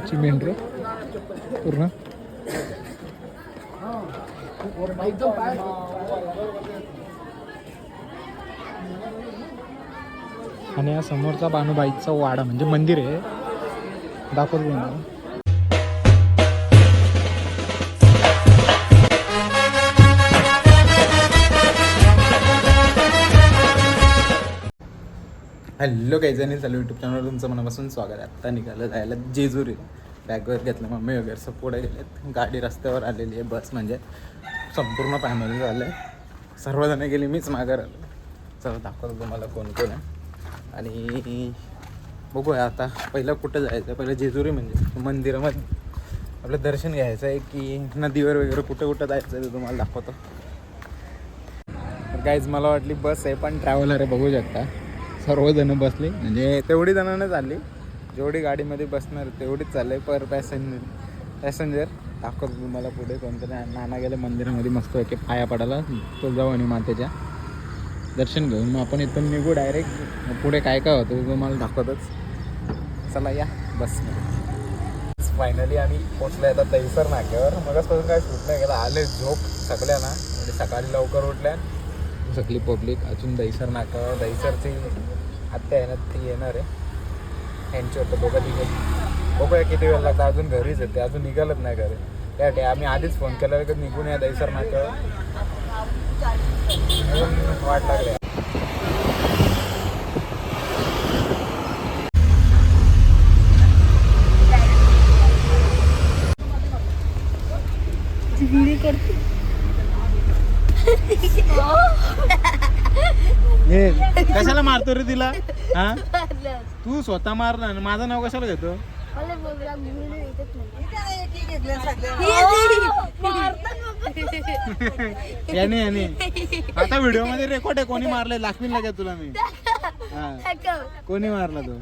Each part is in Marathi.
एवढं मेंढर पूर्ण. आणि या समोरचा बाणूबाईचा वाडा म्हणजे मंदिर आहे. दाखवतो हॅलो काही चालू युट्यूब चॅनलवर तुमचं मनापासून स्वागत आहे. आत्ता निघालं जायला जेजुरी बॅगवर घेतलं मम्मी वगैरे सब पुढे गेलेत. गाडी रस्त्यावर आलेली आहे बस म्हणजे संपूर्ण फॅमिली झालं आहे सर्वजण गेली मीच माघार आलो चला दाखवतो तुम्हाला कोण कोण आहे. आणि बघूया आता पहिलं कुठं जायचं आहे पहिलं जेजुरी म्हणजे मंदिरामध्ये. आपलं दर्शन घ्यायचं आहे की नदीवर वगैरे कुठं कुठं जायचं आहे ते तुम्हाला दाखवतो. गाईज मला वाटली बस आहे पण ट्रॅव्हलर आहे बघू शकता. सर्वजण बसले. म्हणजे तेवढी जणांना चालली. जेवढी गाडीमध्ये बसणार तेवढीच चालले. पर पॅसेंजर पॅसेंजर दाखवत तुम्हाला पुढे. कोणतरी नाना गेले मंदिरामध्ये मस्त की पाया पडायला. आणि मातेच्या दर्शन घेऊन. मग आपण इथून निघू डायरेक्ट पुढे काय काय होतं तुम्हाला दाखवतच. चला या बस. फायनली आम्ही पोचलो आता तैसर नाक्यावर. मगचपासून काय सुट नाही. गेला आले झोप सगळ्यांना. म्हणजे सकाळी लवकर उठल्या. सगळी पब्लिक अजून दैसर नाक्यावर. दैसरची आत्या आहे ना ती येणार आहे. यांच्यावर तर दोघं तिघे बघूया किती वेळ लागतं अजून घरीच येते अजून निघालच नाही घरी. त्यासाठी आम्ही आधीच फोन केला की निघून या दैसर नाक्यावर. अजून वाट लागली. हे. कशाला मारतो रे तिला? हा? तू स्वतः मार ना माझं नाव कशाला घेतो? याने याने. आता व्हिडिओमध्ये रेकॉर्ड आहे कोणी मारलंय? दाखवीन लागेल तुला मी. हा. कोणी मारला तो?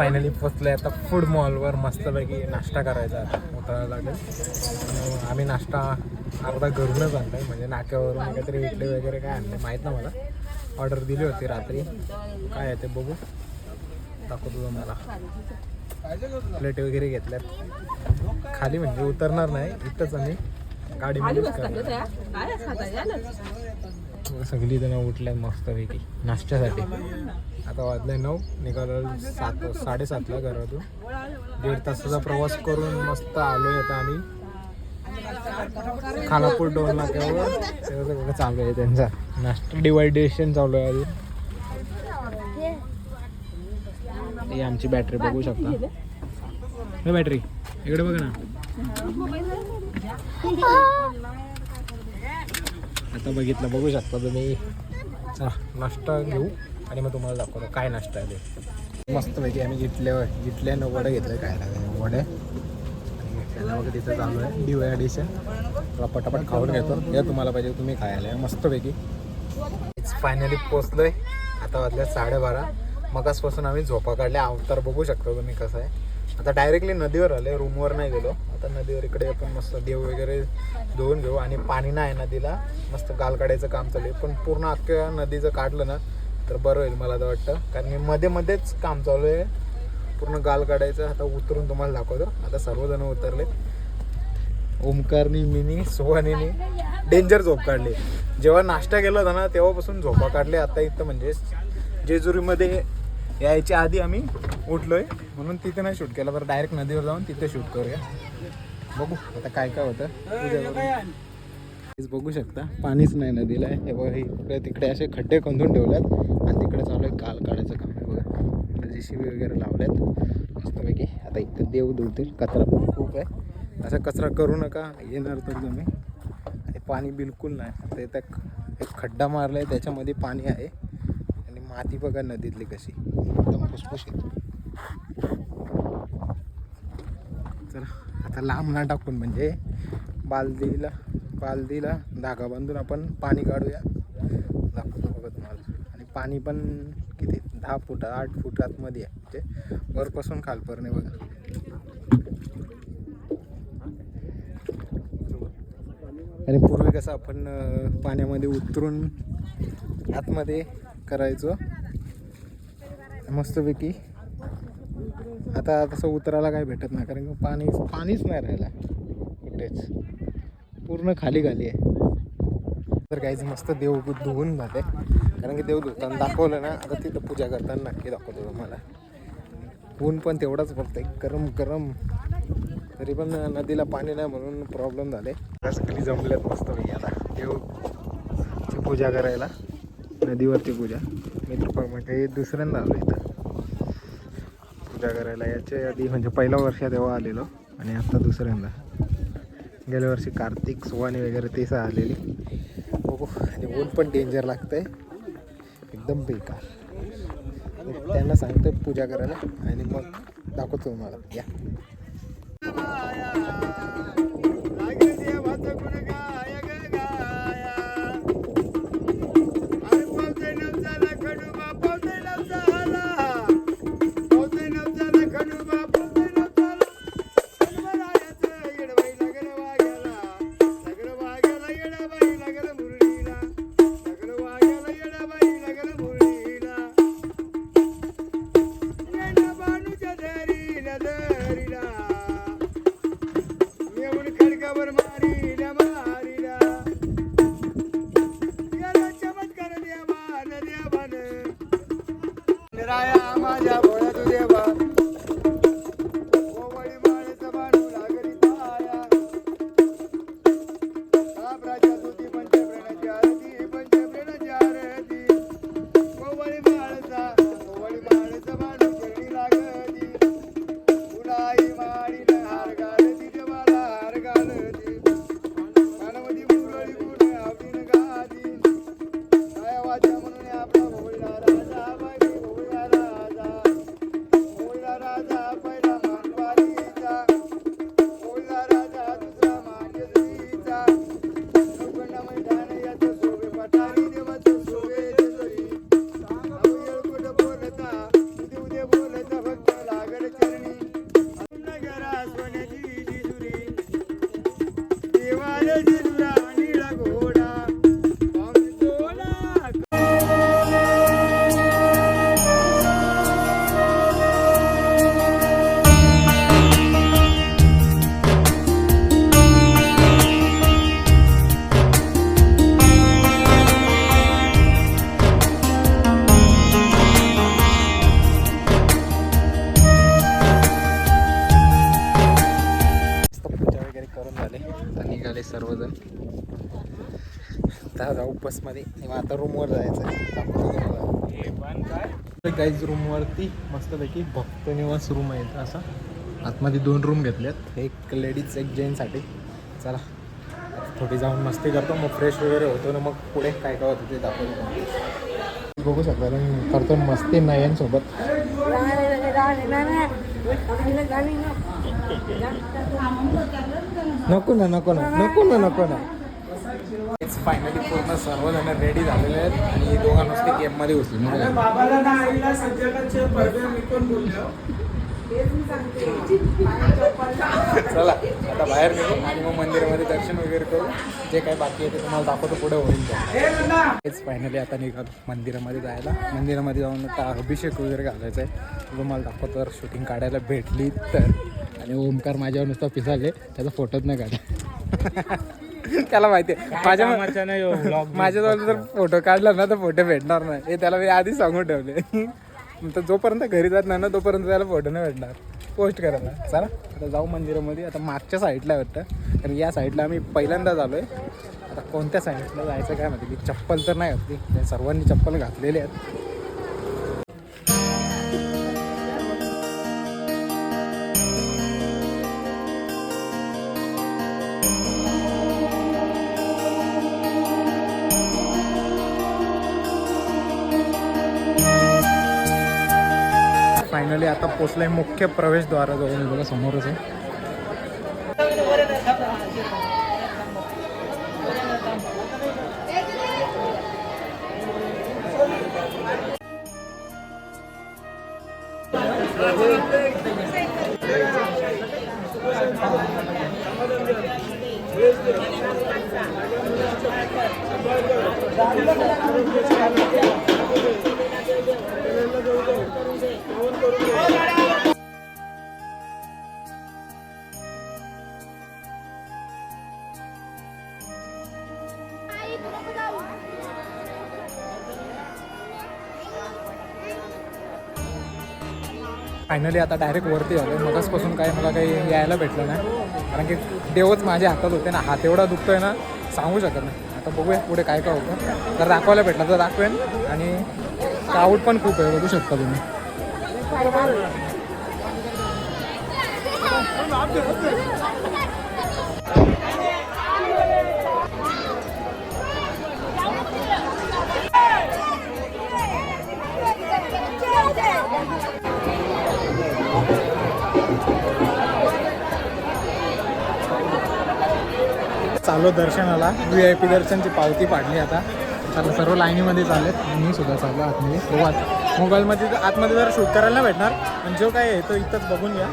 फायनली पोचलोय. आता फूड मॉलवर मस्तपैकी नाश्ता करायचा आता. उतरायला लागेल आम्ही नाश्ता अर्धा घरूनच आणलाय. म्हणजे नाक्यावरून काहीतरी इडली वगैरे काय आणले माहीत ना मला. ऑर्डर दिली होती रात्री. काय आहे ते बघू. दाखवतो तुम्हाला. प्लेट वगैरे घेतल्यात. खाली म्हणजे उतरणार नाही. इथंच आम्ही करणार. सगळी जण उठल्यात मस्तपैकी नाश्त्यासाठी. आता वाजले नऊ. निघालो सात साडेसातला घरातून. दीड तासाचा प्रवास करून मस्त आलोय आता आम्ही. खानापूर डोन नाक्यावर तेव्हा सगळं चालू आहे त्यांचा. नाश्ता डिवायडेशन चालू आहे अजून. ही आमची बॅटरी बघू शकता. हे बॅटरी इकडे बघ ना. आता बघितलं बघू शकता तुम्ही. नाश्ता घेऊ. आणि मग तुम्हाला दाखवतो काय नाश्ता आहे ते. मस्तपैकी आम्ही जिथल्या जिथल्यानं वडे घेतलं काय लागेल वडे त्याला बघा तिथं चालू आहे डिवाय पटापट खाऊन घेतो. या तुम्हाला पाहिजे तुम्ही खायला मस्तपैकी. फायनली पोचलोय. आता वाजल्या साडेबारा. मगासपासून आम्ही झोपा काढल्या. अवतार बघू शकता तुम्ही कसं आहे. आता डायरेक्टली नदीवर आले रूमवर नाही गेलो. आता नदीवर इकडे आपण मस्त देव वगैरे धुवून घेऊ. आणि पाणी नाही नदीला. मस्त गाल काढायचं काम चालू आहे. पण पूर्ण अख्ख्या नदीचं काढलं ना तर बरं होईल मला तर वाटतं. कारण मी मध्ये मध्येच काम चालू आहे. पूर्ण गाल काढायचं आता उतरून तुम्हाला दाखवतो. आता सर्वजण उतरले. ओमकारनी मिनी सुहानीनी डेंजर झोप काढली. जेव्हा नाश्ता केला होता ना तेव्हापासून झोपा काढले आता इथं म्हणजे जेजुरीमध्ये यायच्या आधी आम्ही उठलोय. म्हणून तिथे नाही शूट केलं. बरं डायरेक्ट नदीवर जाऊन तिथे शूट करूया. बघू आता काय काय होतं. उद्या बघू शकता. पाणीच नाही नदीला हे बघा इकडे तिकडे असे खड्डे खंदून ठेवल्यात आणि तिकडे चालू आहे काल काढायचं काम. आहे बघा म्हणजे जी सी वगैरे लावल्यात मस्तपैकी. आता इथं देव धुवतील. कचरा पण खूप आहे. असा कचरा करू नका. येणार तर तुम्ही. आणि पाणी बिलकुल नाही. आता इथं एक खड्डा मारला आहे त्याच्यामध्ये पाणी आहे. आणि माती बघा नदीतली कशी. एकदम फुसफुशीत. चला आता लांब ना टाकून म्हणजे बालदीला बालदीला धागा बांधून आपण पाणी काढूया. दाखवतो बघा तुम्हाला. आणि पाणी पण किती? दहा फूट आठ फूट आतमध्ये आहे. म्हणजे वरपासून खालपर्यंत बघा. आणि पूर्वी कसं आपण पाण्यामध्ये उतरून आतमध्ये करायचो. मस्तपैकी. आता तसं उतरायला काय भेटत नाही कारण की पाणी पाणीच नाही राहिला. कुठेच पूर्ण खाली खाली आहे. तर काहीच मस्त देव धुवून जाते. कारण की देव धुताना दाखवलं ना आता तिथं पूजा करताना नक्की दाखवतो तुम्हाला. ऊन पण तेवढाच पडतंय गरम गरम. तरी पण नदीला पाणी नाही म्हणून प्रॉब्लेम झाले. सगळी जमल्यात मस्त मी आता. देवची पूजा करायला. नदीवरती पूजा. मी तर म्हणजे दुसऱ्यांदा आलो इथं. पूजा करायला याच्या आधी. म्हणजे पहिल्या वर्षात तेव्हा आलेलो. आणि आता दुसऱ्यांदा. गेल्या वर्षी कार्तिक सुहानी वगैरे ते आलेली. बघू आणि ऊन पण डेंजर लागतं आहे एकदम बेकार. त्यांना सांगतो पूजा करायला आणि मग दाखवतो तुम्हाला. या. गाईज काहीच रूमवरती मस्तपैकी भक्त निवास रूम आहे असा. आतमध्ये दोन रूम घेतल्यात एक लेडीज एक जेंट्ससाठी चला थोडी जाऊन मस्ती करतो. मग फ्रेश वगैरे होतो ना मग पुढे काय काय होतं ते दाखवतो बघू शकता मी करतो मस्ती नयनसोबत नको ना नको ना नको ना नको ना. फायनली पूर्ण सर्वजण रेडी झालेले आहेत आणि दोघा नुसते गेममध्ये घुसले. बाबाला ना आईला संजकाचे पडदे मी पण बोललो? चला आता बाहेर निघू आणि मग मंदिरामध्ये दर्शन वगैरे करू. जे काही बाकी आहे ते तुम्हाला दाखवतो पुढे होईल ते. हेच फायनली आता निघालो मंदिरामध्ये जायला. मंदिरामध्ये जाऊन आता अभिषेक वगैरे घालायचा आहे. तुम्हाला दाखवतो जर शूटिंग काढायला भेटली तर. आणि ओमकार माझ्यावर नुसता पिसाले त्याचा फोटोच नाही काढला त्याला माहिती आहे. माझ्या माझ्याजवळ जर फोटो काढला ना तर फोटो भेटणार नाही. हे त्याला मी आधीच सांगून ठेवले. तर जोपर्यंत घरी जात नाही ना तोपर्यंत त्याला फोटो नाही भेटणार. पोस्ट करायला चला आता जाऊ मंदिरामध्ये. आता मागच्या साईडला वाटतं. कारण या साईडला आम्ही पहिल्यांदा आलो आहे आता कोणत्या साईडला जायचं काय माहिती. की चप्पल तर नाही घातली. त्या सर्वांनी चप्पल घातलेली आहेत. फायनली आता पोचलोय मुख्य प्रवेशद्वाराजवळ हे बघा समोरच आहे. फायनली आता डायरेक्ट वरती आलो मगासपासून काही मला काही यायला भेटलं नाही. कारण की देवच माझ्या हातात होते ना. हात एवढा दुखतोय ना सांगू शकत नाही. आता बघूया पुढे काय काय होतं. जर दाखवायला भेटलं तर दाखवेन. आणि क्राऊड पण खूप आहे बघू शकता तुम्ही. चालू दर्शनाला. व्ही आय पी दर्शनची पावती पाडली आता. आता सर्व लाईनीमध्ये चालत मी सुद्धा चाललो आतमध्ये. हो आत मोबाईलमध्ये तर- आतमध्ये जर शूट करायला भेटणार. पण जो काय आहे तो इथंच बघून घ्या.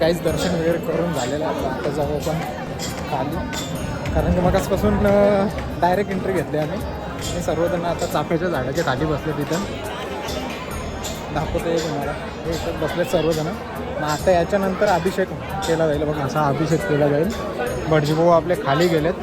काहीच दर्शन वगैरे करून झालेलं आहे आता. जाऊ आपण खाली. कारण की मगासपासून डायरेक्ट एंट्री घेतली आम्ही. आणि सर्वजण आता चाफ्याच्या झाडाच्या खाली बसले तिथं दाखवतो एक तुम्हाला. हे इथं बसलेत सर्वजण. मग आता याच्यानंतर अभिषेक केला जाईल बघा. असा अभिषेक केला जाईल. भटजीभाऊ आपले खाली गेलेत.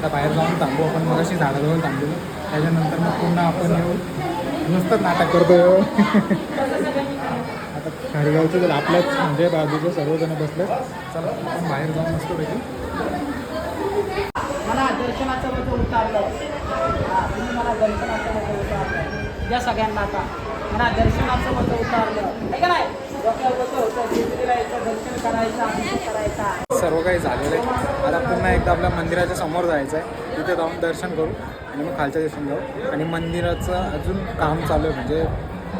आता बाहेर जाऊन थांबू आपण मग अशी झाडं जाऊन थांबू त्याच्यानंतर मग पुन्हा आपण येऊ नुसतंच नाटक करतो. आता खारेगावचं जर आपल्याच म्हणजे बाजूचं सर्वजण बसले चला आपण बाहेर जाऊन मस्त पैकी मला दर्शनाचं मत उतारलं. तुम्ही मला दर्शनाचं मत उतारलं. या सगळ्यांना आता. मला दर्शनाचं मत उतारलं. आहे का नाही? डोक्यावर कसं होतं. जेजुरीला यायचं दर्शन करायचं अभिषेक करायचा. सर्व काही झालेलं आहे. आता पुन्हा एकदा आपल्या मंदिराच्या समोर जायचं आहे. तिथे जाऊन दर्शन करू आणि मग खालच्या दर्शन जाऊ. आणि मंदिराचं अजून काम चालू आहे. म्हणजे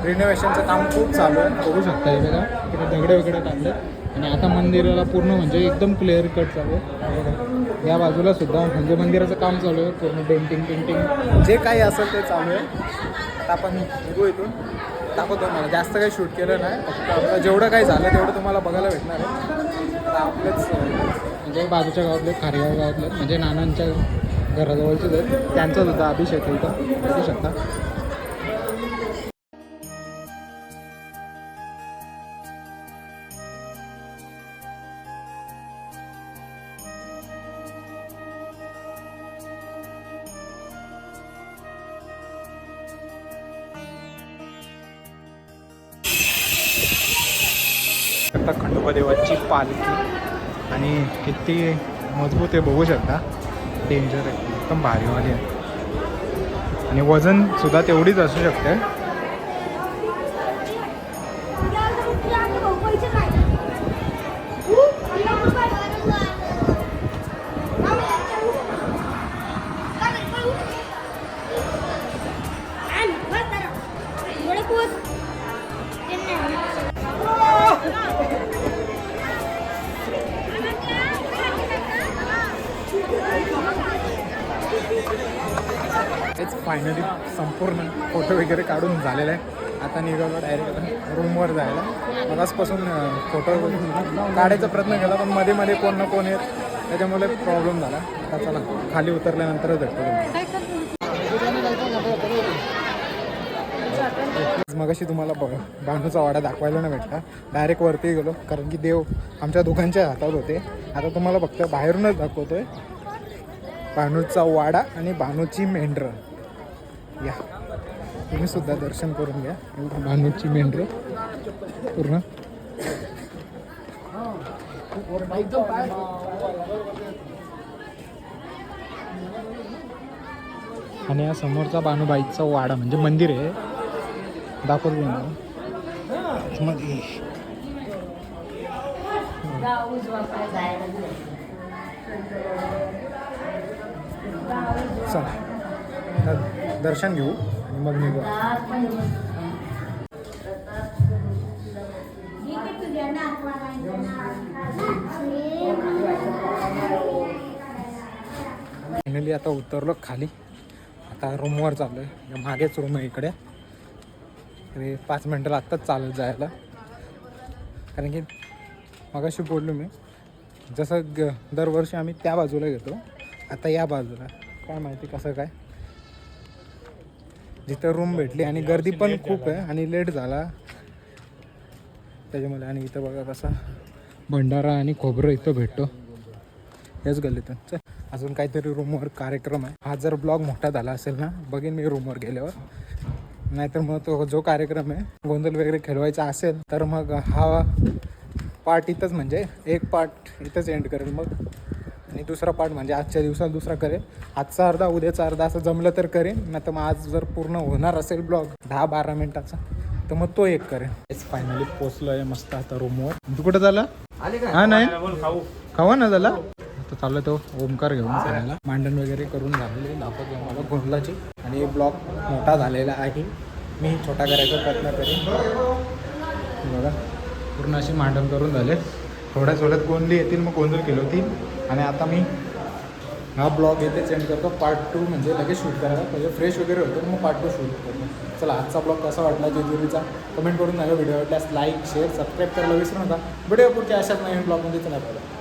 रिनोव्हेशनचं काम खूप चालू आहे. बघू शकता हे बघा तिथे दगडे वगैरे टाकले आणि आता मंदिराला पूर्ण म्हणजे एकदम क्लिअर कट चालू आहे. या बाजूला सुद्धा म्हणजे मंदिराचं काम चालू आहे. पूर्ण पेंटिंग पेंटिंग जे काही असेल ते चालू आहे. आता आपण निघू इथून. दाखवतो मला जास्त काही शूट केलं नाही. फक्त जेवढं काही झालं तेवढं तुम्हाला बघायला भेटणार आहे. आपलेच म्हणजे बाजूच्या गावातले खारेगाव गावातले म्हणजे नानांच्या घराजवळचेच आहेत त्यांचा अभिषेक होता बघू शकता. आता खंडोबा देवाची पालखी. आणि किती मजबूत आहे बघू शकता. डेंजर आहे. एकदम भारीवाली आहे. आणि वजन सुद्धा तेवढीच असू शकते. काढून झालेलं आहे. आता निघालो डायरेक्ट रूमवर जायला. मगासपासून फोटो काढायचा प्रयत्न केला पण मध्ये मध्ये कोण ना कोण येत. त्याच्यामुळे प्रॉब्लेम झाला. आता चला खाली उतरल्यानंतरच भेटतो मगाशी तुम्हाला ब बांधूचा वाडा दाखवायला नाही भेटला. डायरेक्ट वरती गेलो कारण की देव आमच्या दोघांच्या हातात होते. आता तुम्हाला फक्त बाहेरूनच दाखवतोय. भानूचा वाडा आणि भानूची मेंढरं. या. तुम्ही सुद्धा दर्शन करून घ्या. भानूची मेंढरं पूर्ण. आणि या समोरचा भानुबाईचा वाडा म्हणजे मंदिर आहे. दाखवतो मध्ये चला. दर्शन घेऊ. आणि मग निघू. फायनली आता उतरलो खाली. आता रूमवर चाललो आहे मागेच रूम आहे इकडे. तरी पाच मिनटं लागतात चालत जायला. कारण की मगाशी बोललो मी जसं ग दरवर्षी आम्ही त्या बाजूला घेतो. आता या बाजूला. काय माहिती कसं काय? जिथं रूम भेटली आणि गर्दी पण खूप आहे आणि लेट झाला. त्याच्यामुळे आणि इथं बघा कसा भंडारा आणि खोबरं इथं भेटतो. याच गल्लीतून. चल अजून काहीतरी रूमवर कार्यक्रम आहे. हा जर ब्लॉग मोठा झाला असेल ना बघेन मी रूमवर गेल्यावर. नाहीतर मग तो जो कार्यक्रम आहे गोंधळ वगैरे खेळवायचा असेल तर मग हा पार्ट इथंच म्हणजे एक पार्ट इथंच एंड करेल मग. आणि दुसरा पार्ट म्हणजे आजच्या दिवसात दुसरा करेल. आजचा अर्धा उद्याचा अर्धा असं जमलं तर करेन. नाही तर मग आज जर पूर्ण होणार असेल ब्लॉग दहा बारा मिनिटाचा तर मग तो एक करेन. फायनली पोचलो आहे मस्त आता रूमवर तू कुठं झाला? हा नाही? खावा ना झाला आता चाललं तो ओमकार घेऊन फिरायला. मांडण वगैरे करून झालेले दाखवतो मला गोंधळाची. आणि ब्लॉग मोठा झालेला आहे. मी छोटा करायचा प्रयत्न करेन. बघा पूर्ण अशी मांडण करून झाले. थोड्या थोड्यात गोंधळी येतील मग गोंधळ केलं होती. आणि आता मी हा ब्लॉग येथे सेंड करतो. पार्ट टू म्हणजे लगेच शूट करायला. म्हणजे फ्रेश वगैरे होतो मग पार्ट टू शूट करतो. चला आजचा ब्लॉग कसा वाटला जेजुरीचा? कमेंट करून नव्या व्हिडिओ वाटल्यास लाईक शेअर सबस्क्राईब करायला विसरू नका. व्हिडिओ पुढच्या अशाच नवीन ब्लॉगमध्ये चला. पाहिजे